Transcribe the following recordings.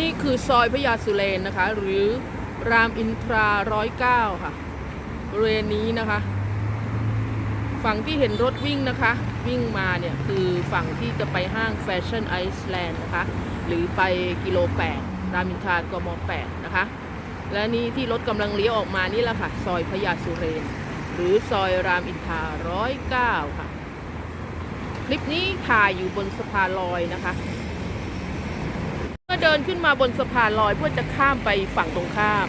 นี่คือซอยพระยาสุเรนนะคะ หรือรามอินทราร้อยเก้าค่ะบริเวณนี้นะคะ ฝั่งที่เห็นรถวิ่งนะคะ วิ่งมาเนี่ย คือฝั่งที่จะไปห้างแฟชั่นไอซ์แลนด์นะคะ หรือไปกิโล8รามอินทรากม8นะคะ และนี่ที่รถกำลังเลี้ยวออกมานี่แหละค่ะ ซอยพระยาสุเรน หรือซอยรามอินทราร้อยเก้าค่ะ คลิปนี้ถ่ายอยู่บนสะพานลอยนะคะ เมื่อเดินขึ้นมาบนสะพานลอยเพื่อจะข้ามไปฝั่งตรงข้าม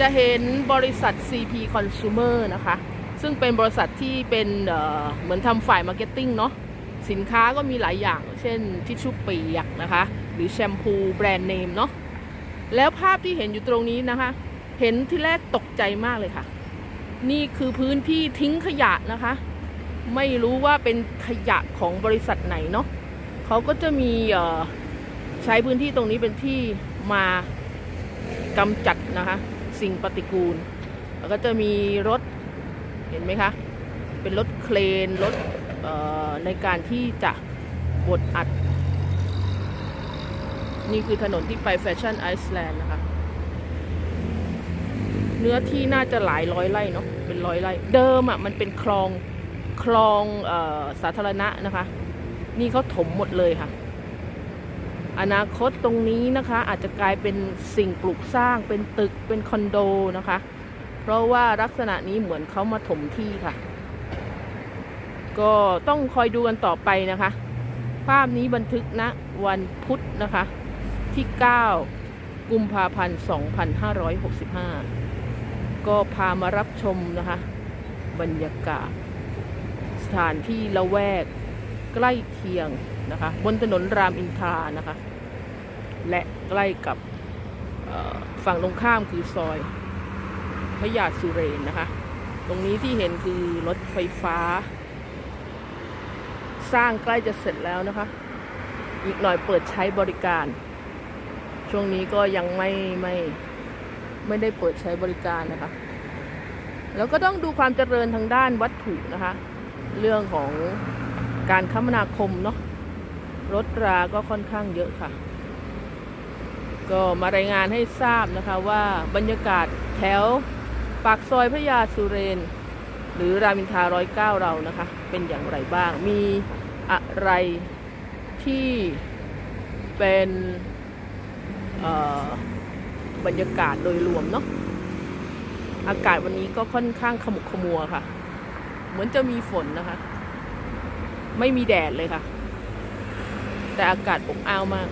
จะเห็นบริษัท CP Consumer นะคะ ซึ่งเป็นบริษัทที่เป็นเเหมือนทำฝ่ายมาร์เก็ตติ้งเนาะสินค้าก็มีหลายอย่าง เช่นทิชชู่เปียกนะคะ หรือแชมพูแบรนด์เนมเนาะแล้วภาพที่เห็นอยู่ตรงนี้นะคะ เห็นที่แรกตกใจมากเลยค่ะ นี่คือพื้นที่ทิ้งขยะนะคะ ไม่รู้ว่าเป็นขยะของบริษัทไหนเนาะเขาก็จะมี ใช้พื้นที่ตรงนี้เป็นที่มากำจัดนะคะ สิ่งปฏิกูล แล้วก็จะมีรถเห็นไหมคะ เป็นรถเครนรถในการที่จะบดอัด นี่คือถนนที่ไปแฟชั่นไอซ์แลนด์นะคะ เนื้อที่น่าจะหลายร้อยไร่เนาะเป็นร้อยไร่ เดิมอะ่ะมันเป็นคลองคลองออสาธารณะนะคะ นี่เขาถมหมดเลยค่ะ อนาคตตรงนี้นะคะ อาจจะกลายเป็นสิ่งปลูกสร้างเป็นตึกเป็นคอนโดนะคะ เพราะว่าลักษณะนี้เหมือนเขามาถมที่ค่ะ ก็ต้องคอยดูกันต่อไปนะคะ ภาพนี้บันทึกณวันพุธนะคะ ที่ 9 กุมภาพันธ์ 2565 ก็พามารับชมนะคะ บรรยากาศ สถานที่ละแวกใกล้เคียงนะคะ บนถนนรามอินทรานะคะ และใกล้กับฝั่งตรงข้ามคือซอยพระยาสุเรนนะคะ ตรงนี้ที่เห็นคือรถไฟฟ้า สร้างใกล้จะเสร็จแล้วนะคะ อีกหน่อยเปิดใช้บริการ ช่วงนี้ก็ยังไม่ไม่ไม่ได้เปิดใช้บริการนะคะ แล้วก็ต้องดูความเจริญทางด้านวัตถุนะคะ เรื่องของการคมนาคมเนาะรถราก็ค่อนข้างเยอะค่ะ ก็มารายงานให้ทราบนะคะว่าบรรยากาศแถวปากซอยพระยาสุเรน หรือรามินทราร้อยเก้าเรานะคะ เป็นอย่างไรบ้าง มีอะไรที่เป็นบรรยากาศโดยรวมเนาะอากาศวันนี้ก็ค่อนข้างขมุกขมัวค่ะ เหมือนจะมีฝนนะคะ ไม่มีแดดเลยค่ะ แต่อากาศอบอ้าวมาก